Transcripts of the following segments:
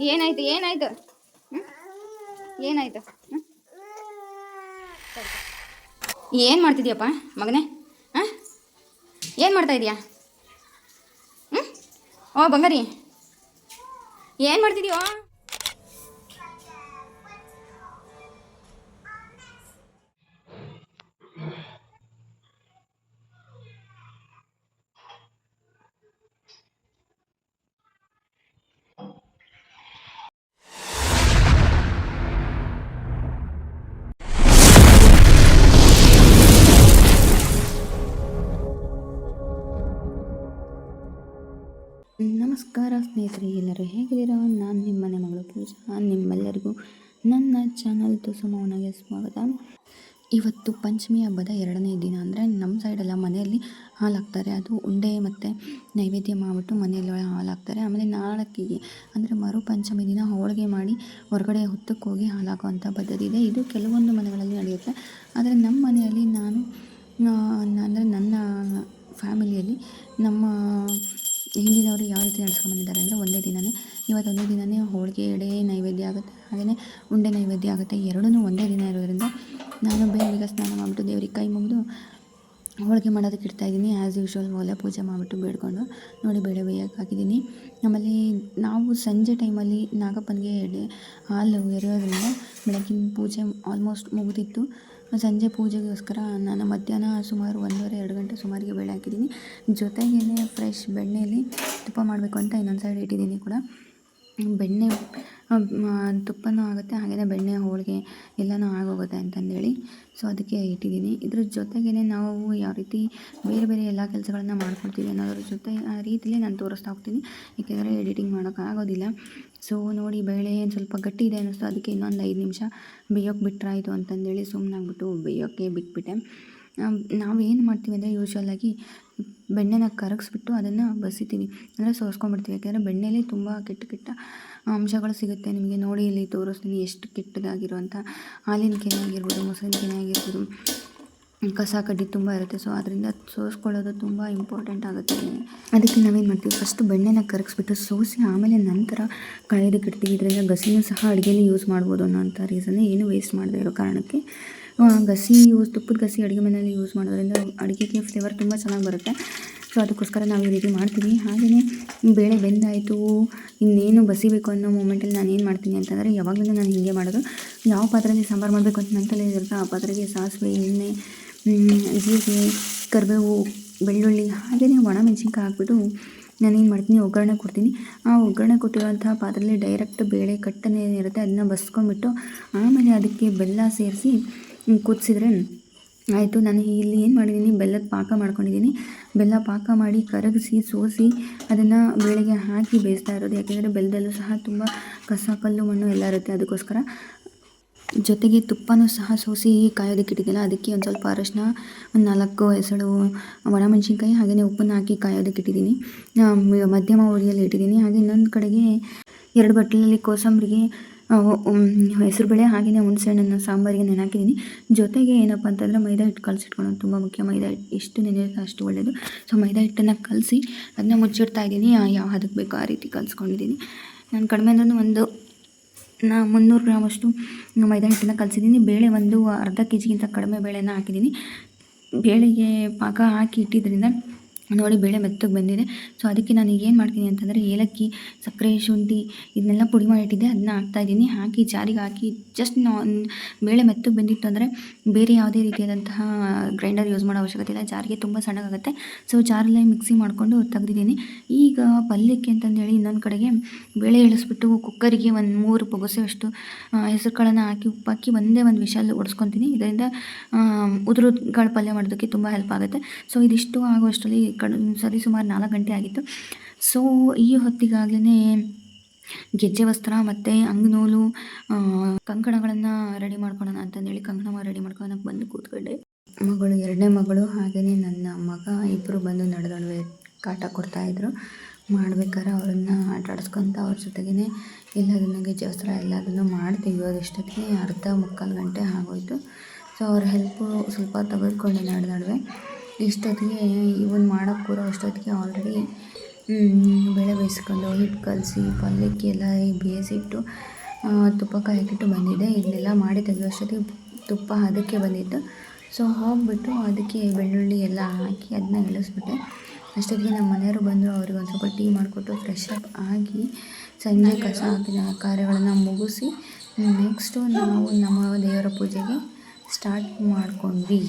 ಏನಾಯ್ತು ಏನಾಯ್ತು? ಏನಾಯ್ತು? ಏನ್ ಏನು ಮಾಡ್ತಿದ್ಯಪ್ಪ, ಮಗನೇ? ಹಾಂ? ಏನು ಮಾಡ್ತಾ ಇದೀಯಾ? ಹ್ಞೂ ಓ, ಬಂಗಾರಿ. ಏನು ಮಾಡ್ತಿದ್ಯೋ? ನಮಸ್ಕಾರ ಸ್ನೇಹಿತರೆ, ಎಲ್ಲರೂ ಹೇಗಿದ್ದೀರಾ? ನಾನು ನಿಮ್ಮ ಮನೆ ಮಗಳು ಪೂಜಾ. ನಿಮ್ಮೆಲ್ಲರಿಗೂ ನನ್ನ ಚಾನಲ್ ತುಸುಮವನಿಗೆ ಸ್ವಾಗತ. ಇವತ್ತು ಪಂಚಮಿ ಹಬ್ಬದ ಎರಡನೇ ದಿನ ಅಂದರೆ ನಮ್ಮ ಸೈಡೆಲ್ಲ ಮನೆಯಲ್ಲಿ ಹಾಲು ಹಾಕ್ತಾರೆ ಅದು ಉಂಡೆ ಮತ್ತು ನೈವೇದ್ಯ ಮಾಡಿಬಿಟ್ಟು ಮನೆಯಲ್ಲಿ ಹಾಕ್ತಾರೆ ಆಮೇಲೆ ನಾಳಕ್ಕಿಗೆ ಅಂದರೆ ಮರು ಪಂಚಮಿ ದಿನ ಹೋಳಿಗೆ ಮಾಡಿ ಹೊರಗಡೆ ಹುತ್ತಕ್ಕೆ ಹೋಗಿ ಹಾಲು ಹಾಕುವಂಥ ಪದ್ಧತಿ ಇದೆ. ಇದು ಕೆಲವೊಂದು ಮನೆಗಳಲ್ಲಿ ನಡೆಯುತ್ತೆ. ಆದರೆ ನಮ್ಮ ಮನೆಯಲ್ಲಿ ನಾನು ಅಂದರೆ ನನ್ನ ಫ್ಯಾಮಿಲಿಯಲ್ಲಿ ನಮ್ಮ ಹಿಂದಿನವರು ಯಾವ ರೀತಿ ನಡ್ಸ್ಕೊಂಬಂದಿದ್ದಾರೆ ಅಂದರೆ ಒಂದೇ ದಿನವೇ ಇವತ್ತು ಒಂದೇ ದಿನವೇ ಹೋಳಿಗೆ ಎಡೆ ನೈವೇದ್ಯ ಆಗುತ್ತೆ. ಹಾಗೆಯೇ ಉಂಡೆ ನೈವೇದ್ಯ ಆಗುತ್ತೆ. ಎರಡೂ ಒಂದೇ ದಿನ ಇರೋದರಿಂದ ನಾನು ಬೇಗ ಸ್ನಾನ ಮಾಡಿಬಿಟ್ಟು ದೇವ್ರಿಗೆ ಕೈ ಮುಗಿದು ಹೋಳಿಗೆ ಮಾಡೋದಕ್ಕೆ ಇಡ್ತಾಯಿದ್ದೀನಿ ಆ್ಯಸ್ ಯೂಶ್ವಲ್ ಒಲೆ ಪೂಜೆ ಮಾಡಿಬಿಟ್ಟು ಬೇಡ್ಕೊಂಡು ನೋಡಿ ಬೇಳೆ ಬೇಯಕ್ಕೆ ಹಾಕಿದ್ದೀನಿ. ಆಮೇಲೆ ನಾವು ಸಂಜೆ ಟೈಮಲ್ಲಿ ನಾಗಪ್ಪನಿಗೆ ಎಡೆ, ಹಾಲು ಎರೆಯೋದ್ರಿಂದ ಬೆಳಗಿನ ಪೂಜೆ ಆಲ್ಮೋಸ್ಟ್ ಮುಗಿದಿತ್ತು. ಸಂಜೆ ಪೂಜೆಗೋಸ್ಕರ ನಾನು ಮಧ್ಯಾಹ್ನ ಸುಮಾರು ಒಂದೂವರೆ, ಎರಡು ಗಂಟೆ ಸುಮಾರಿಗೆ ಬೇಳೆ ಹಾಕಿದ್ದೀನಿ. ಜೊತೆಗೇ ಫ್ರೆಶ್ ಬೆಣ್ಣೆಯಲ್ಲಿ ತುಪ್ಪ ಮಾಡಬೇಕು ಅಂತ ಇನ್ನೊಂದು ಸೈಡ್ ಇಟ್ಟಿದ್ದೀನಿ ಕೂಡ. ಬೆಣ್ಣೆ ತುಪ್ಪನೂ ಆಗುತ್ತೆ ಹಾಗೆಯೇ ಬೆಣ್ಣೆ ಹೋಳಿಗೆ ಎಲ್ಲನೂ ಆಗೋಗುತ್ತೆ ಅಂತಂದೇಳಿ ಸೊ ಅದಕ್ಕೆ ಇಟ್ಟಿದ್ದೀನಿ. ಇದ್ರ ಜೊತೆಗೇ ನಾವು ಯಾವ ರೀತಿ ಬೇರೆ ಬೇರೆ ಎಲ್ಲ ಕೆಲಸಗಳನ್ನ ಮಾಡ್ಕೊಳ್ತೀವಿ ಅನ್ನೋದ್ರ ಜೊತೆ ಆ ರೀತಿಯಲ್ಲೇ ನಾನು ತೋರಿಸ್ತಾ ಹೋಗ್ತೀನಿ. ಏಕೆಂದರೆ ಎಡಿಟಿಂಗ್ ಮಾಡೋಕ್ಕಾಗೋದಿಲ್ಲ ಸೊ ನೋಡಿ, ಬೇಳೆ ಏನು ಸ್ವಲ್ಪ ಗಟ್ಟಿ ಇದೆ ಅನ್ನಿಸ್ತು, ಅದಕ್ಕೆ ಇನ್ನೊಂದು ಐದು ನಿಮಿಷ ಬೇಯೋಕೆ ಬಿಟ್ಟರಾಯಿತು ಅಂತಂದೇಳಿ ಸುಮ್ಮನಾಗ್ಬಿಟ್ಟು ಬೇಯೋಕ್ಕೆ ಬಿಟ್ಬಿಟ್ಟೆ. ನಾವೇನು ಮಾಡ್ತೀವಿ ಅಂದರೆ ಯೂಶ್ವಲಾಗಿ ಬೆಣ್ಣೆನ ಕರಗಿಸ್ಬಿಟ್ಟು ಅದನ್ನು ಬಸಿತೀವಿ ಅಂದರೆ ಸೋಸ್ಕೊಂಡ್ಬಿಡ್ತೀವಿ. ಯಾಕೆಂದರೆ ಬೆಣ್ಣೆಲಿ ತುಂಬ ಕೆಟ್ಟ ಕೆಟ್ಟ ಅಂಶಗಳು ಸಿಗುತ್ತೆ. ನಿಮಗೆ ನೋಡಿ ಇಲ್ಲಿ ತೋರಿಸ್ತೀನಿ ಎಷ್ಟು ಕೆಟ್ಟದಾಗಿರುವಂಥ ಹಾಲಿನ ಕೆನೆ ಆಗಿರ್ಬೋದು, ಮೊಸರಿನ ಕೆನೆ ಆಗಿರ್ಬೋದು. ಕಸ ಕಡ್ಡಿ ತುಂಬ ಇರುತ್ತೆ. ಸೊ ಅದರಿಂದ ಸೋಸ್ಕೊಳ್ಳೋದು ತುಂಬ ಇಂಪಾರ್ಟೆಂಟ್ ಆಗುತ್ತೆ. ಅದಕ್ಕೆ ನಾವೇನು ಮಾಡ್ತೀವಿ? ಫಸ್ಟ್ ಬೆಣ್ಣೆನ ಕರಗಿಸ್ಬಿಟ್ಟು ಸೋಸಿ ಆಮೇಲೆ ನಂತರ ಕಳೆದು ಇಡ್ತೀವಿ ಇದರಿಂದ ಗಸಿನೂ ಸಹ ಅಡುಗೆಲಿ ಯೂಸ್ ಮಾಡ್ಬೋದು ಅನ್ನೋಂಥ ರೀಸನ್ ಏನು ವೇಸ್ಟ್ ಮಾಡದೇ ಇರೋ ಕಾರಣಕ್ಕೆ ಗಸಿ ಯೂಸ್ ತುಪ್ಪದ ಗಸಿ ಅಡುಗೆ ಮನೆಯಲ್ಲಿ ಯೂಸ್ ಮಾಡೋದ್ರಿಂದ ಅಡುಗೆಗೆ ಫ್ಲೇವರ್ ತುಂಬ ಚೆನ್ನಾಗಿ ಬರುತ್ತೆ. ಸೊ ಅದಕ್ಕೋಸ್ಕರ ನಾವು ಈ ರೀತಿ ಮಾಡ್ತೀವಿ. ಹಾಗೆಯೇ ಬೇಳೆ ಬೆಂದಾಯಿತು, ಇನ್ನೇನು ಬಸಿಬೇಕು ಅನ್ನೋ ಮೂಮೆಂಟಲ್ಲಿ ನಾನು ಏನು ಮಾಡ್ತೀನಿ ಅಂತಂದರೆ ಯಾವಾಗಲೂ ನಾನು ಹೀಗೆ ಮಾಡೋದು. ಯಾವ ಪಾತ್ರೆಯಲ್ಲಿ ಸಾಂಬಾರು ಮಾಡಬೇಕು ಅಂತ ನನ್ನ ತಲೆ ಇರುತ್ತೆ ಆ ಪಾತ್ರೆಗೆ ಸಾಸಿವೆ, ಎಣ್ಣೆ ಜೀರಿಗೆ, ಕರಿಬೇವು, ಬೆಳ್ಳುಳ್ಳಿ ಹಾಗೆಯೇ ಒಣಮೆಣಸಿನ್ಕಾಯಿ ಹಾಕ್ಬಿಟ್ಟು ನಾನೇನು ಮಾಡ್ತೀನಿ, ಒಗ್ಗರಣೆ ಕೊಡ್ತೀನಿ. ಆ ಒಗ್ಗರಣೆ ಕೊಟ್ಟಿರೋಂಥ ಪಾತ್ರೆಯಲ್ಲಿ ಡೈರೆಕ್ಟ್ ಬೇಳೆ ಕಟ್ಟನೇ ಏನಿರುತ್ತೆ ಅದನ್ನ ಬಸ್ಕೊಂಬಿಟ್ಟು ಆಮೇಲೆ ಅದಕ್ಕೆ ಬೆಲ್ಲ ಸೇರಿಸಿ ಕುದಿಸಿದ್ರೆ ಆಯಿತು, ನಾನು ಇಲ್ಲಿ ಏನು ಮಾಡಿದ್ದೀನಿ ಬೆಲ್ಲದ ಪಾಕ ಮಾಡ್ಕೊಂಡಿದ್ದೀನಿ ಬೆಲ್ಲ ಪಾಕ ಮಾಡಿ ಕರಗಿಸಿ, ಸೋಸಿ, ಅದನ್ನು ಬೇಳೆಗೆ ಹಾಕಿ ಬೇಯಿಸ್ತಾ ಇರೋದು. ಯಾಕೆಂದರೆ ಬೆಲ್ಲದಲ್ಲೂ ಸಹ ತುಂಬ ಕಸ, ಕಲ್ಲು, ಮಣ್ಣು ಎಲ್ಲ ಇರುತ್ತೆ. ಅದಕ್ಕೋಸ್ಕರ ಜೊತೆಗೆ ತುಪ್ಪನೂ ಸಹ ಸೋಸಿ ಕಾಯೋದಕ್ಕೆ ಅದಕ್ಕೆ ಒಂದು ಸ್ವಲ್ಪ ಅರಶಿನ, ಒಂದು ನಾಲ್ಕು ಹೆಸಳು ಒಣಮೆಣಸಿನ್ಕಾಯಿ ಹಾಗೆಯೇ ಉಪ್ಪನ್ನು ಹಾಕಿ ಕಾಯೋದಕ್ಕೆ ಇಟ್ಟಿದ್ದೀನಿ. ಮಧ್ಯಮ ಉರಿಯಲ್ಲಿ ಇಟ್ಟಿದ್ದೀನಿ. ಹಾಗೆ ಇನ್ನೊಂದು ಕಡೆಗೆ ಎರಡು ಬಟ್ಟಲಲ್ಲಿ ಕೋಸಂಬರಿಗೆ ಹೆಸರುಬೇಳೆ ಹಾಗೆಯೇ ಹುಣಸೆಹಣ್ಣನ್ನು ಸಾಂಬಾರಿಗೆ ನೆನೆ ಜೊತೆಗೆ ಏನಪ್ಪ ಅಂತಂದರೆ ಮೈದಾ ಹಿಟ್ಟು ಕಲಸಿಟ್ಕೊಳ್ಳೋದು ತುಂಬ ಮುಖ್ಯ. ಮೈದಾ ಹಿಟ್ಟು ಎಷ್ಟು ನೆನೆಯುತ್ತೆ ಅಷ್ಟು ಒಳ್ಳೆಯದು ಸೊ ಮೈದಾ ಹಿಟ್ಟನ್ನು ಕಲಸಿ ಅದನ್ನ ಮುಚ್ಚಿಡ್ತಾ ಇದ್ದೀನಿ. ಯಾವ ಹದಕ್ಕೆ ಬೇಕೋ ಆ ರೀತಿ ಕಲಿಸ್ಕೊಂಡಿದ್ದೀನಿ. ನಾನು ಕಡಿಮೆ ಅಂದ್ರೂ ಒಂದು, ನಾ ಮುನ್ನೂರು ಗ್ರಾಮಷ್ಟು ಮೈದಾ ಹಿಟ್ಟನ್ನು ಕಲಸಿದ್ದೀನಿ. ಬೇಳೆ ಒಂದು ಅರ್ಧ ಕೆ ಜಿಗಿಂತ ಕಡಿಮೆ ಬೇಳೆನ ಹಾಕಿದ್ದೀನಿ. ಬೇಳೆಗೆ ಪಾಕ ಹಾಕಿ ಇಟ್ಟಿದ್ದರಿಂದ ನೋಡಿ ಬೇಳೆ ಮೆತ್ತಗೆ ಬಂದಿದೆ. ಸೊ ಅದಕ್ಕೆ ನಾನು ಏನು ಮಾಡ್ತೀನಿ ಅಂತಂದರೆ ಏಲಕ್ಕಿ, ಸಕ್ಕರೆ, ಶುಂಠಿ ಇದನ್ನೆಲ್ಲ ಪುಡಿ ಮಾಡಿಟ್ಟಿದ್ದೆ. ಅದನ್ನ ಹಾಕ್ತಾಯಿದ್ದೀನಿ ಹಾಕಿ, ಜಾರಿಗೆ ಹಾಕಿ ಜಸ್ಟ್ ಬೇಳೆ ಮೆತ್ತಗೆ ಬಂದಿತ್ತು ಅಂದರೆ ಬೇರೆ ಯಾವುದೇ ರೀತಿಯಾದಂತಹ ಗ್ರೈಂಡರ್ ಯೂಸ್ ಮಾಡೋ ಅವಶ್ಯಕತೆ ಇಲ್ಲ. ಜಾರಿಗೆ ತುಂಬ ಸಣ್ಣಗಾಗುತ್ತೆ. ಸೊ ಜಾರಲ್ಲೇ ಮಿಕ್ಸಿ ಮಾಡಿಕೊಂಡು ತೆಗೆದಿದ್ದೀನಿ. ಈಗ ಪಲ್ಯಕ್ಕೆ ಅಂತಂದೇಳಿ ಇನ್ನೊಂದು ಕಡೆಗೆ ಬೇಳೆ ಇಳಿಸ್ಬಿಟ್ಟು ಕುಕ್ಕರಿಗೆ ಒಂದು ಮೂರು ಪೊಗಸೆಯಷ್ಟು ಹೆಸರು ಕಾಳನ್ನು ಹಾಕಿ ಉಪ್ಪಾಕಿ ಒಂದೇ ಒಂದು ವಿಷಲ್ ಒಡಿಸ್ಕೊತೀನಿ. ಇದರಿಂದ ಉದುರುಗಳ ಪಲ್ಯ ಮಾಡೋದಕ್ಕೆ ತುಂಬ ಹೆಲ್ಪ್ ಆಗುತ್ತೆ. ಸೊ ಇದಿಷ್ಟು ಆಗುವಷ್ಟರಲ್ಲಿ ಕಡ್ ಸರಿ ಸುಮಾರು ನಾಲ್ಕು ಗಂಟೆ ಆಗಿತ್ತು. ಸೊ ಈ ಹೊತ್ತಿಗಾಗಲೇ ಗೆಜ್ಜೆ ವಸ್ತ್ರ ಮತ್ತು ಅಂಗನೂಲು ಕಂಕಣಗಳನ್ನು ರೆಡಿ ಮಾಡ್ಕೊಳ್ಳೋಣ ಅಂತಂದೇಳಿ ಕಂಕಣ ರೆಡಿ ಮಾಡ್ಕೊಳ್ಳೋಕೆ ಬಂದು ಕೂತ್ಕೊಂಡೆ. ಮಗಳು, ಎರಡನೇ ಮಗಳು ಹಾಗೆಯೇ ನನ್ನ ಮಗ ಇಬ್ಬರು ಬಂದು ನಡೆದೊಡವೆ ಕಾಟ ಕೊಡ್ತಾಯಿದ್ರು ಮಾಡ್ಬೇಕಾದ್ರೆ ಅವ್ರನ್ನ ಆಟಾಡ್ಸ್ಕೊತ ಅವ್ರ ಜೊತೆಗೇ ಎಲ್ಲದನ್ನು ಗೆಜ್ಜೆ ವಸ್ತ್ರ ಎಲ್ಲದನ್ನು ಮಾಡಿ ಅದಷ್ಟೊತ್ತಿಗೆ ಅರ್ಧ ಮುಕ್ಕಾಲು ಗಂಟೆ ಆಗೋಯ್ತು. ಸೊ ಅವ್ರ ಹೆಲ್ಪು ಸ್ವಲ್ಪ ತೆಗೆದುಕೊಂಡೆ ನಡುವೆ ಇಷ್ಟೊತ್ತಿಗೆ ಇವನ್ ಮಾಡೋಕ್ಕೆ ಕೂರೋ ಅಷ್ಟೊತ್ತಿಗೆ ಆಲ್ರೆಡಿ ಬೆಳೆ ಬೇಯಿಸ್ಕೊಂಡು ಹಿಟ್ಟು ಕಲಸಿ, ಪಲ್ಯಕ್ಕೆ ಎಲ್ಲ ಬೇಯಿಸಿಟ್ಟು ತುಪ್ಪ ಕಾಯಕ್ಕಿಟ್ಟು ಬಂದಿದ್ದೆ. ಇದನ್ನೆಲ್ಲ ಮಾಡಿ ತೆಗೆಯುವಷ್ಟೊತ್ತಿಗೆ ತುಪ್ಪ ಅದಕ್ಕೆ ಬಂದಿತ್ತು. ಸೊ ಹೋಗ್ಬಿಟ್ಟು ಅದಕ್ಕೆ ಬೆಳ್ಳುಳ್ಳಿ ಎಲ್ಲ ಹಾಕಿ ಅದನ್ನ ಇಳಿಸ್ಬಿಟ್ಟೆ. ಅಷ್ಟೊತ್ತಿಗೆ ನಮ್ಮ ಮನೆಯವರು ಬಂದರು, ಅವ್ರಿಗೆ ಒಂದು ಸ್ವಲ್ಪ ಟೀ ಮಾಡಿಕೊಟ್ಟು ಫ್ರೆಶ್ ಅಪ್ ಆಗಿ ಸಂಜೆ ಕಸ ಹಾಕಿದ ಕಾರ್ಯಗಳನ್ನು ಮುಗಿಸಿ ನೆಕ್ಸ್ಟು ನಾವು ನಮ್ಮ ದೇವರ ಪೂಜೆಗೆ ಸ್ಟಾರ್ಟ್ ಮಾಡ್ಕೊಂಡ್ವಿ.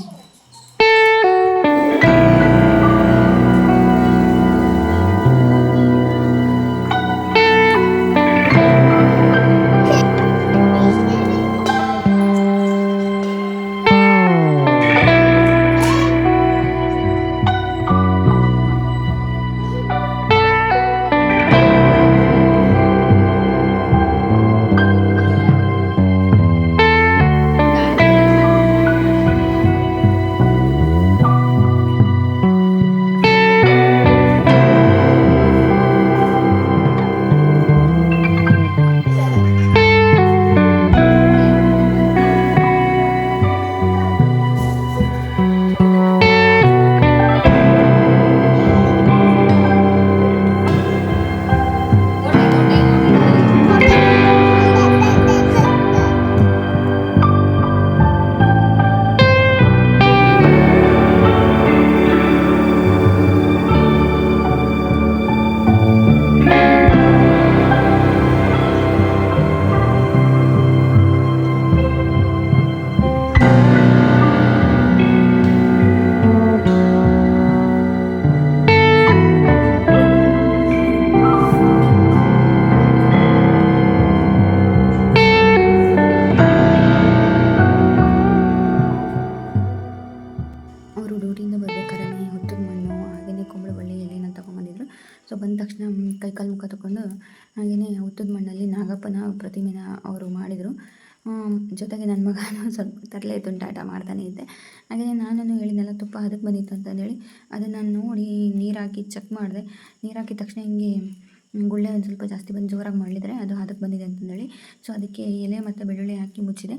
ತಕ್ಷಣ ಕೈಕಾಲು ಮುಖ ತಗೊಂಡು ಹಾಗೆಯೇ ಹುತ್ತದ ಮಣ್ಣಲ್ಲಿ ನಾಗಪ್ಪನ ಪ್ರತಿಮೆನ ಅವರು ಮಾಡಿದರು. ಜೊತೆಗೆ ನನ್ನ ಮಗನೂ ಸ್ವಲ್ಪ ತರಲೆ ತುಂಟಾಟ ಮಾಡ್ತಾನೆ ಇದ್ದೆ. ಹಾಗೆಯೇ ನಾನು ಹೇಳಿದ್ನಲ್ಲ, ತುಪ್ಪ ಅದಕ್ಕೆ ಬಂದಿತ್ತು ಅಂತಂದೇಳಿ ಅದನ್ನು ನೋಡಿ ನೀರು ಚೆಕ್ ಮಾಡಿದೆ. ನೀರು ತಕ್ಷಣ ಹಿಂಗೆ ಗುಳ್ಳೆ ಒಂದು ಸ್ವಲ್ಪ ಜಾಸ್ತಿ ಬಂದು ಜೋರಾಗಿ ಮಾಡಿದರೆ ಅದು ಅದಕ್ಕೆ ಬಂದಿದೆ ಅಂತಂದೇಳಿ. ಸೊ ಅದಕ್ಕೆ ಎಲೆ ಮತ್ತು ಬೆಳ್ಳುಳ್ಳಿ ಹಾಕಿ ಮುಚ್ಚಿದೆ.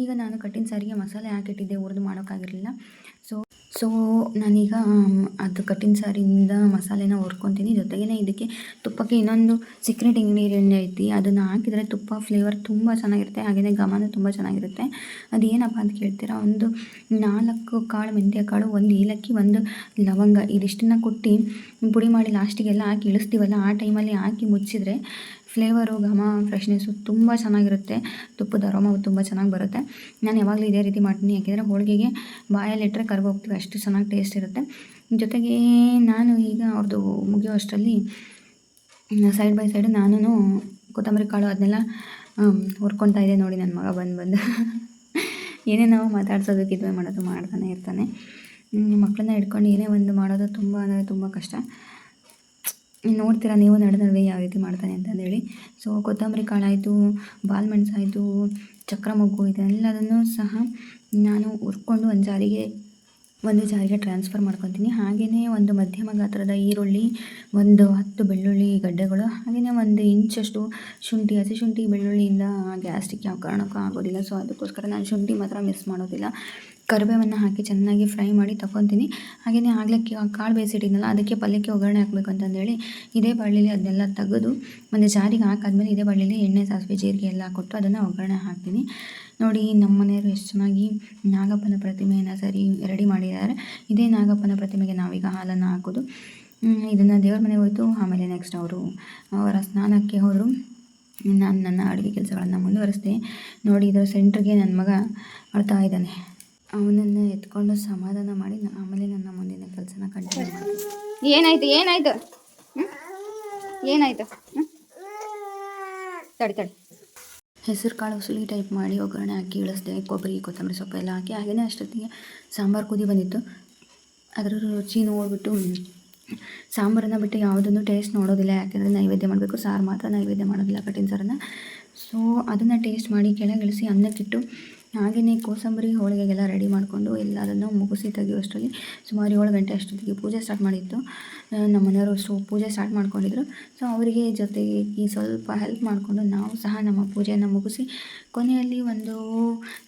ಈಗ ನಾನು ಕಟ್ಟಿನ ಸಾರಿಗೆ ಮಸಾಲೆ ಹಾಕಿಟ್ಟಿದ್ದೆ, ಹುರಿದು ಮಾಡೋಕ್ಕಾಗಿರಲಿಲ್ಲ. ಸೊ ಸೊ ನಾನೀಗ ಅದು ಕಟ್ಟಿನ ಸಾರಿಂದ ಮಸಾಲೆನ ಹುರ್ಕೊತೀನಿ. ಜೊತೆಗೇ ಇದಕ್ಕೆ ತುಪ್ಪಕ್ಕೆ ಇನ್ನೊಂದು ಸೀಕ್ರೆಟ್ ಇಂಗ್ರೀಡಿಯೆಂಟ್ ಐತಿ. ಅದನ್ನು ಹಾಕಿದರೆ ತುಪ್ಪ ಫ್ಲೇವರ್ ತುಂಬ ಚೆನ್ನಾಗಿರುತ್ತೆ. ಹಾಗೆಯೇ ಘಮನೂ ತುಂಬ ಚೆನ್ನಾಗಿರುತ್ತೆ. ಅದು ಏನಪ್ಪ ಅಂತ ಕೇಳ್ತೀರಾ? ಒಂದು ನಾಲ್ಕು ಕಾಳು ಮೆಂತ್ಯ ಕಾಳು, ಒಂದು ಏಲಕ್ಕಿ, ಒಂದು ಲವಂಗ. ಇದಿಷ್ಟನ್ನು ಕೊಟ್ಟು ಪುಡಿ ಮಾಡಿ ಲಾಸ್ಟಿಗೆಲ್ಲ ಹಾಕಿ ಇಳಿಸ್ತೀವಲ್ಲ, ಆ ಟೈಮಲ್ಲಿ ಹಾಕಿ ಮುಚ್ಚಿದರೆ ಫ್ಲೇವರು ಘಮ ಫ್ರೆಶ್ನೆಸ್ಸು ತುಂಬ ಚೆನ್ನಾಗಿರುತ್ತೆ. ತುಪ್ಪದ ಅರೋಮ ತುಂಬ ಚೆನ್ನಾಗಿ ಬರುತ್ತೆ. ನಾನು ಯಾವಾಗಲೂ ಇದೇ ರೀತಿ ಮಾಡ್ತೀನಿ. ಯಾಕೆಂದರೆ ಹೋಳಿಗೆಗೆ ಬಾಯಲ್ಲಿಟ್ಟರೆ ಕರ್ಗೋಗ್ತೀವಿ ಹೋಗ್ತೀವಿ. ಅಷ್ಟು ಚೆನ್ನಾಗಿ ಟೇಸ್ಟ್ ಇರುತ್ತೆ. ಜೊತೆಗೆ ನಾನು ಈಗ ಅವ್ರದ್ದು ಮುಗಿಯೋ ಅಷ್ಟರಲ್ಲಿ ಸೈಡ್ ಬೈ ಸೈಡ್ ನಾನು ಕೊತ್ತಂಬರಿ ಕಾಳು ಅದನ್ನೆಲ್ಲ ಹುರ್ಕೊತಾ ಇದೆ ನೋಡಿ ನನ್ನ ಮಗ ಬಂದು ಬಂದು. ಏನೇನೋ ಮಾತಾಡ್ಸೋದು ಕಿದ್ವೆ ಮಾಡೋದು ಮಾಡ್ತಾನೆ ಇರ್ತಾನೆ. ಮಕ್ಕಳನ್ನ ಹಿಡ್ಕೊಂಡು ಏನೇ ಒಂದು ಮಾಡೋದು ತುಂಬ ಅಂದರೆ ತುಂಬ ಕಷ್ಟ. ನೋಡ್ತೀರಾ ನೀವು ನಡು ನಡುವೆ ಯಾವ ರೀತಿ ಮಾಡ್ತಾನೆ ಅಂತಂದೇಳಿ ಸೊ ಕೊತ್ತಂಬರಿ ಕಾಳಾಯಿತು, ಬಾಲ್ ಮೆಣಸಾಯಿತು ಚಕ್ರ ಮೊಗ್ಗು ಇದೆಲ್ಲದನ್ನು ಸಹ ನಾನು ಹುರ್ಕೊಂಡು ಒಂದು ಜಾರಿಗೆ ಒಂದು ಜಾರಿಗೆ ಟ್ರಾನ್ಸ್ಫರ್ ಮಾಡ್ಕೊತೀನಿ. ಹಾಗೆಯೇ ಒಂದು ಮಧ್ಯಮ ಗಾತ್ರದ ಈರುಳ್ಳಿ, ಒಂದು ಹತ್ತು ಬೆಳ್ಳುಳ್ಳಿ ಗಡ್ಡೆಗಳು ಹಾಗೆಯೇ ಒಂದು ಇಂಚಷ್ಟು ಶುಂಠಿ, ಹಸಿ ಶುಂಠಿ ಬೆಳ್ಳುಳ್ಳಿಯಿಂದ ಗ್ಯಾಸ್ಟಿಕ್ ಯಾವ ಕಾರಣಕ್ಕೂ ಆಗೋದಿಲ್ಲ. ಸೊ ಅದಕ್ಕೋಸ್ಕರ ನಾನು ಶುಂಠಿ ಮಾತ್ರ ಮಿಸ್ ಮಾಡೋದಿಲ್ಲ. ಕರಿಬೇವನ್ನು ಹಾಕಿ ಚೆನ್ನಾಗಿ ಫ್ರೈ ಮಾಡಿ ತಗೊತೀನಿ ಹಾಗೆಯೇ ಆಗಲೇ ಕಾಳು ಬೇಯಿಸಿಟ್ಟಿದ್ನಲ್ಲ ಅದಕ್ಕೆ ಪಲ್ಯಕ್ಕೆ ಒಗ್ಗರಣೆ ಹಾಕಬೇಕು ಅಂತಂದೇಳಿ ಇದೇ ಬಳ್ಳಿಲಿ ಅದನ್ನೆಲ್ಲ ತೆಗೆದು ಒಂದು ಜಾರಿಗೆ ಹಾಕಾದ್ಮೇಲೆ ಇದೇ ಬಳ್ಳಿಲಿ ಎಣ್ಣೆ, ಸಾಸಿವೆ, ಜೀರಿಗೆ ಎಲ್ಲ ಕೊಟ್ಟು ಅದನ್ನು ಒಗ್ಗರಣೆ ಹಾಕ್ತೀನಿ. ನೋಡಿ, ನಮ್ಮ ಮನೆಯವರು ಎಷ್ಟು ಚೆನ್ನಾಗಿ ನಾಗಪ್ಪನ ಪ್ರತಿಮೆಯನ್ನು ಸರಿ ರೆಡಿ ಮಾಡಿದ್ದಾರೆ. ಇದೇ ನಾಗಪ್ಪನ ಪ್ರತಿಮೆಗೆ ನಾವೀಗ ಹಾಲನ್ನು ಹಾಕೋದು. ಇದನ್ನು ದೇವ್ರ ಮನೆಗೆ ಹೋಯ್ತು. ಆಮೇಲೆ ನೆಕ್ಸ್ಟ್ ಅವರು ಅವರ ಸ್ನಾನಕ್ಕೆ ಹೋದರು. ನಾನು ನನ್ನ ಅಡುಗೆ ಕೆಲಸಗಳನ್ನು ಮುಂದುವರೆಸಿದೆ. ನೋಡಿ, ಇದರ ಸೆಂಟ್ರಿಗೆ ನನ್ನ ಮಗ ಅಳ್ತಾ ಇದ್ದಾನೆ. ಅವನನ್ನು ಎತ್ಕೊಂಡು ಸಮಾಧಾನ ಮಾಡಿ ಆಮೇಲೆ ನನ್ನ ಮುಂದಿನ ಕೆಲಸನ ಕಂಟಿನ್ಯೂ ಏನಾಯ್ತು ಏನಾಯ್ತು? ಏನಾಯ್ತು? ಹ್ಮ್? ತಡಿ ತಡಿ. ಹೆಸರು ಕಾಳು ಉಸುಲಿ ಟೈಪ್ ಮಾಡಿ ಒಗ್ಗರಣೆ ಹಾಕಿ, ಇಳಿಸ್ದೆ, ಕೊಬ್ಬರಿ, ಕೊತ್ತಂಬರಿ ಸೊಪ್ಪು ಎಲ್ಲ ಹಾಕಿ ಹಾಗೆಯೇ ಅಷ್ಟೊತ್ತಿಗೆ ಸಾಂಬಾರು ಕುದಿ ಬಂದಿತ್ತು. ಅದರ ರುಚಿ ನೋಡಿಬಿಟ್ಟು ಸಾಂಬಾರನ್ನು ಬಿಟ್ಟು ಯಾವುದನ್ನು ಟೇಸ್ಟ್ ನೋಡೋದಿಲ್ಲ. ಯಾಕೆಂದರೆ ನೈವೇದ್ಯ ಮಾಡಬೇಕು, ಸಾರು ಮಾತ್ರ ನೈವೇದ್ಯ ಮಾಡೋದಿಲ್ಲ ಕಟ್ಟಿನ ಸಾರನ್ನು ಸೊ ಅದನ್ನು ಟೇಸ್ಟ್ ಮಾಡಿ ಕೆಳಗಿಳಿಸಿ ಅನ್ನಕ್ಕಿಟ್ಟು ಹಾಗೆಯೇ ಕೋಸಂಬರಿ ಹೋಳಿಗೆಗೆಲ್ಲ ರೆಡಿ ಮಾಡಿಕೊಂಡು ಎಲ್ಲದನ್ನು ಮುಗಿಸಿ ತೆಗೆಯುವಷ್ಟರಲ್ಲಿ ಸುಮಾರು ಏಳು ಗಂಟೆ ಅಷ್ಟೊತ್ತಿಗೆ ಪೂಜೆ ಸ್ಟಾರ್ಟ್ ಮಾಡಿತ್ತು. ನಮ್ಮ ಮನೆಯವರು ಅಷ್ಟು ಪೂಜೆ ಸ್ಟಾರ್ಟ್ ಮಾಡ್ಕೊಂಡಿದ್ರು. ಸೊ ಅವರಿಗೆ ಜೊತೆಗೆ ಈ ಸ್ವಲ್ಪ ಹೆಲ್ಪ್ ಮಾಡಿಕೊಂಡು ನಾವು ಸಹ ನಮ್ಮ ಪೂಜೆಯನ್ನು ಮುಗಿಸಿ ಕೊನೆಯಲ್ಲಿ ಒಂದು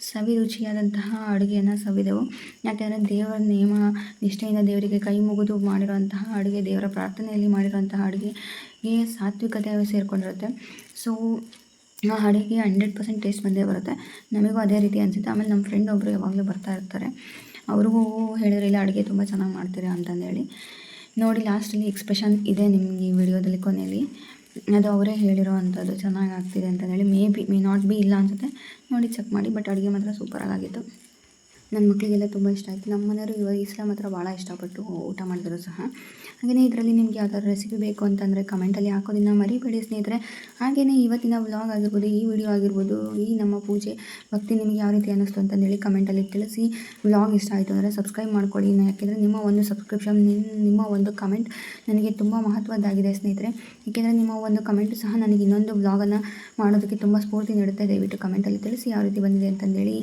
ಸವಿ ರುಚಿಯಾದಂತಹ ಅಡುಗೆಯನ್ನು ಸವಿದೆವು. ಯಾಕೆಂದರೆ ದೇವರ ನೇಮ, ನಿಷ್ಠೆಯಿಂದ ದೇವರಿಗೆ ಕೈ ಮುಗಿದು ಮಾಡಿರುವಂತಹ ಅಡುಗೆ, ದೇವರ ಪ್ರಾರ್ಥನೆಯಲ್ಲಿ ಮಾಡಿರುವಂತಹ ಅಡುಗೆಗೆ ಸಾತ್ವಿಕತೆ ಸೇರಿಕೊಂಡಿರುತ್ತೆ. ಸೊ ಆ ಅಡುಗೆ ಹಂಡ್ರೆಡ್ ಪರ್ಸೆಂಟ್ ಟೇಸ್ಟ್ ಬಂದೇ ಬರುತ್ತೆ. ನಮಗೂ ಅದೇ ರೀತಿ ಅನಿಸುತ್ತೆ. ಆಮೇಲೆ ನಮ್ಮ ಫ್ರೆಂಡ್ ಒಬ್ಬರು ಯಾವಾಗಲೂ ಬರ್ತಾ ಇರ್ತಾರೆ. ಅವ್ರಿಗೂ ಹೇಳಿದ್ರೆ, ಇಲ್ಲ, ಅಡುಗೆ ತುಂಬ ಚೆನ್ನಾಗಿ ಮಾಡ್ತೀರಾ? ಅಂತಂದೇಳಿ. ನೋಡಿ, ಲಾಸ್ಟಲ್ಲಿ ಎಕ್ಸ್ಪ್ರೆಷನ್ ಇದೆ ನಿಮಗೆ ಈ ವಿಡಿಯೋದಲ್ಲಿ ಕೊನೆಯಲ್ಲಿ. ಅದು ಅವರೇ ಹೇಳಿರೋ ಅಂಥದ್ದು, ಚೆನ್ನಾಗಿ ಆಗ್ತಿದೆ ಹೇಳಿ may be may not be ಇಲ್ಲ ಅನ್ಸುತ್ತೆ. ನೋಡಿ ಚೆಕ್ ಮಾಡಿ ಬಟ್ ಅಡುಗೆ ಮಾತ್ರ ಸೂಪರಾಗಿ ಆಗಿತ್ತು. ನನ್ನ ಮಕ್ಕಳಿಗೆಲ್ಲ ತುಂಬ ಇಷ್ಟ ಆಯಿತು. ನಮ್ಮ ಮನೆಯವರು ಇವಾಗ ಇಸ್ಲಾಮ್ ಹತ್ರ ಭಾಳ ಇಷ್ಟಪಟ್ಟು ಊಟ ಮಾಡಿದ್ರು ಸಹ. ಹಾಗೆಯೇ ಇದರಲ್ಲಿ ನಿಮಗೆ ಯಾವ್ದಾದ್ರು ರೆಸಿಪಿ ಬೇಕು ಅಂತಂದರೆ ಕಮೆಂಟಲ್ಲಿ ಹಾಕೋದನ್ನು ಮರಿಬೇಡಿ ಸ್ನೇಹಿತರೆ. ಹಾಗೆಯೇ ಇವತ್ತಿನ ವ್ಲಾಗ್ ಆಗಿರ್ಬೋದು, ಈ ವಿಡಿಯೋ ಆಗಿರ್ಬೋದು, ಈ ನಮ್ಮ ಪೂಜೆ ಭಕ್ತಿ ನಿಮಗೆ ಯಾವ ರೀತಿ ಅನ್ನಿಸ್ತು ಅಂತಂದೇಳಿ ಕಮೆಂಟಲ್ಲಿ ತಿಳಿಸಿ. ವ್ಲಾಗ್ ಇಷ್ಟ ಆಯಿತು ಅಂದರೆ ಸಬ್ಸ್ಕ್ರೈಬ್ ಮಾಡ್ಕೊಳ್ಳಿ. ಯಾಕೆಂದರೆ ನಿಮ್ಮ ಒಂದು ಸಬ್ಸ್ಕ್ರಿಪ್ಷನ್ ನಿಮ್ಮ ಒಂದು ಕಮೆಂಟ್ ನನಗೆ ತುಂಬ ಮಹತ್ವದ್ದಾಗಿದೆ ಸ್ನೇಹಿತರೆ. ಏಕೆಂದರೆ ನಿಮ್ಮ ಒಂದು ಕಮೆಂಟ್ ಸಹ ನನಗೆ ಇನ್ನೊಂದು ವ್ಲಾಗನ್ನು ಮಾಡೋದಕ್ಕೆ ತುಂಬ ಸ್ಫೂರ್ತಿ ನೀಡುತ್ತೆ. ದಯವಿಟ್ಟು ಕಮೆಂಟಲ್ಲಿ ತಿಳಿಸಿ ಯಾವ ರೀತಿ ಬಂದಿದೆ ಅಂತಂದೇಳಿ.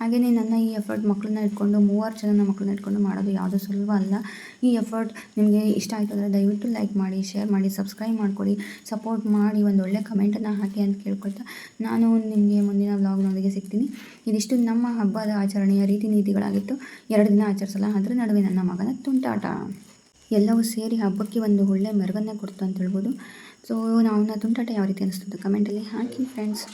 ಹಾಗೆಯೇ ನನ್ನ ಈ ಎಫರ್ಟ್ ಮಕ್ಕಳನ್ನ ಇಟ್ಕೊಂಡು ಮೂವರು ಜನ ಮಕ್ಕಳನ್ನ ಇಟ್ಕೊಂಡು ಮಾಡೋದು ಯಾವುದೂ ಸುಲಭ ಅಲ್ಲ. ಈ ಎಫರ್ಟ್ ನಿಮಗೆ ಇಷ್ಟ ಆಯಿತು ಅಂದರೆ ದಯವಿಟ್ಟು ಲೈಕ್ ಮಾಡಿ ಶೇರ್ ಮಾಡಿ ಸಬ್ಸ್ಕ್ರೈಬ್ ಮಾಡಿಕೊಡಿ. ಸಪೋರ್ಟ್ ಮಾಡಿ ಒಂದು ಒಳ್ಳೆ ಕಮೆಂಟನ್ನು ಹಾಕಿ ಅಂತ ಕೇಳ್ಕೊಳ್ತಾ ನಾನು ನಿಮಗೆ ಮುಂದಿನ ವ್ಲಾಗ್ನೊಂದಿಗೆ ಸಿಗ್ತೀನಿ. ಇದಿಷ್ಟು ನಮ್ಮ ಹಬ್ಬದ ಆಚರಣೆಯ ರೀತಿ ನೀತಿಗಳಾಗಿತ್ತು. ಎರಡು ದಿನ ಆಚರಿಸಲ್ಲ ಅದರ ನಡುವೆ ನನ್ನ ಮಗನ ತುಂಟಾಟ. ಎಲ್ಲವೂ ಸೇರಿ ಹಬ್ಬಕ್ಕೆ ಒಂದು ಒಳ್ಳೆ ಮೆರುಗನ್ನೇ ಕೊಡ್ತು ಅಂತ ಹೇಳ್ಬೋದು. ಸೊ ನಾವು ತುಂಟಾಟ ಯಾವ ರೀತಿ ಅನಿಸ್ತದೆ ಕಮೆಂಟಲ್ಲಿ ಹಾಕಿ ಫ್ರೆಂಡ್ಸ್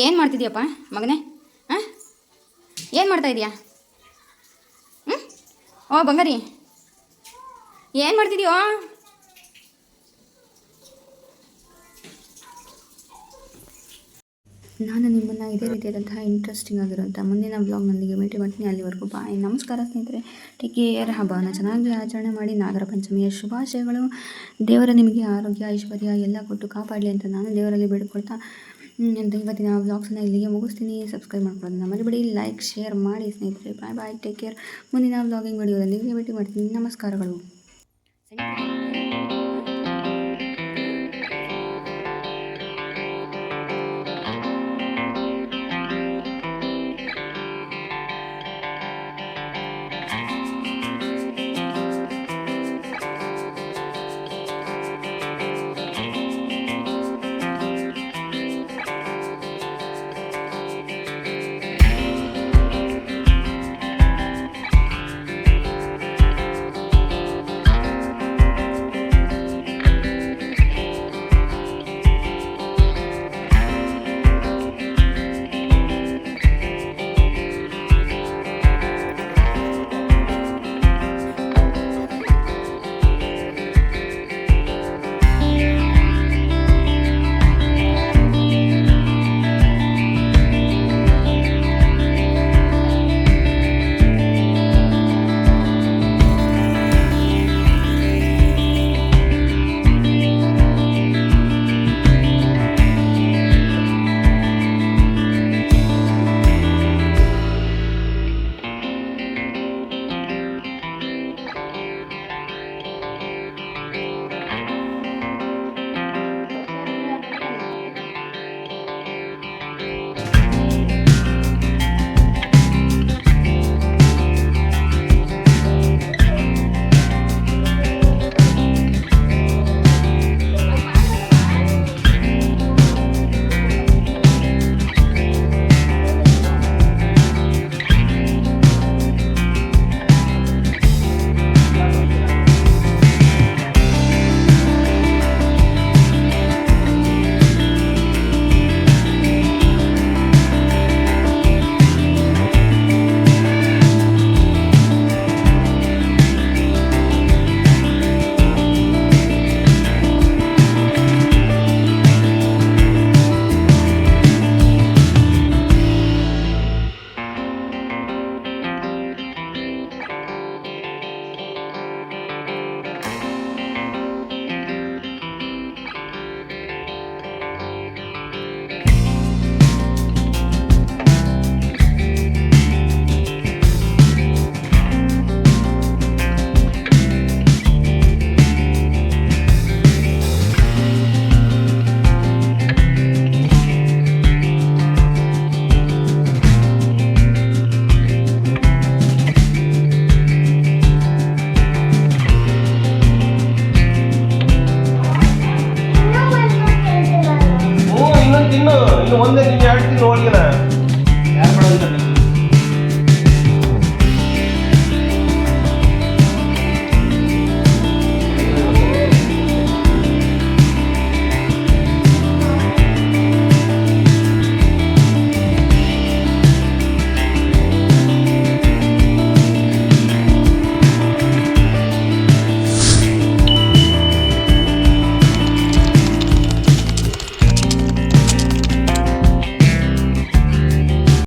ಏನ್ ಮಾಡ್ತಿದ್ಯಪ್ಪ ಮಗನೇ? ಏನು ಮಾಡ್ತಾ ಇದೀಯಾ? ಹ್ಞೂ ಓ, ಬಂಗಾರಿ. ಏನು ಮಾಡ್ತಿದ್ಯೋ? ನಾನು ನಿಮ್ಮನ್ನು ಇದೇ ರೀತಿಯಾದಂತಹ ಇಂಟ್ರೆಸ್ಟಿಂಗ್ ಆಗಿರುವಂಥ ಮುಂದಿನ ನನಗೆ ಭೇಟಿ ಮಾಡ್ತೀನಿ. ಅಲ್ಲಿವರೆಗೂ ಬಾಯ್ ನಮಸ್ಕಾರ ಸ್ನೇಹಿತರೆ. ಟೇಕೇರ್ ಹಬ್ಬವನ್ನು ಚೆನ್ನಾಗಿ ಆಚರಣೆ ಮಾಡಿ. ನಾಗರ ಪಂಚಮಿಯ ಶುಭಾಶಯಗಳು. ದೇವರ ನಿಮಗೆ ಆರೋಗ್ಯ, ಐಶ್ವರ್ಯ ಎಲ್ಲ ಕೊಟ್ಟು ಕಾಪಾಡಲಿ ಅಂತ ನಾನು ದೇವರಲ್ಲಿ ಬೇಡಿಕೊಳ್ತಾ ಅಂತ ಇವತ್ತಿನ ವ್ಲಾಗ್ಸನ್ನು ಇಲ್ಲಿಗೆ ಮುಗಿಸ್ತೀನಿ. ಸಬ್ಸ್ಕ್ರೈಬ್ ಮಾಡ್ಕೊಳ್ಳೋದನ್ನ ಮರಿಬೇಡಿ. ಲೈಕ್ ಶೇರ್ ಮಾಡಿ ಸ್ನೇಹಿತರೆ. ಬಾಯ್ ಬಾಯ್ ಟೇಕ್ ಕೇರ್ ಮುಂದಿನ ವ್ಲಾಗಿಂಗ್ ವಿಡಿಯೋದಲ್ಲಿ ಭೇಟಿ ಮಾಡ್ತೀನಿ. ನಮಸ್ಕಾರಗಳು.